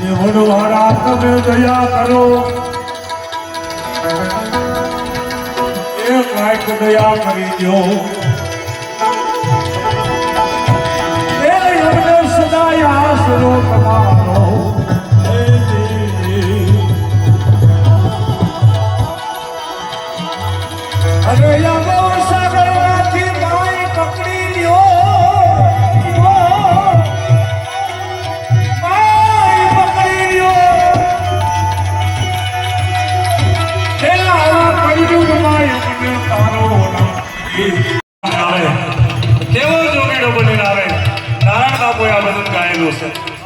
એ વડોહર આત્મે દયા કરો. એ કાંઈક દયા કરી દો. ദിവസം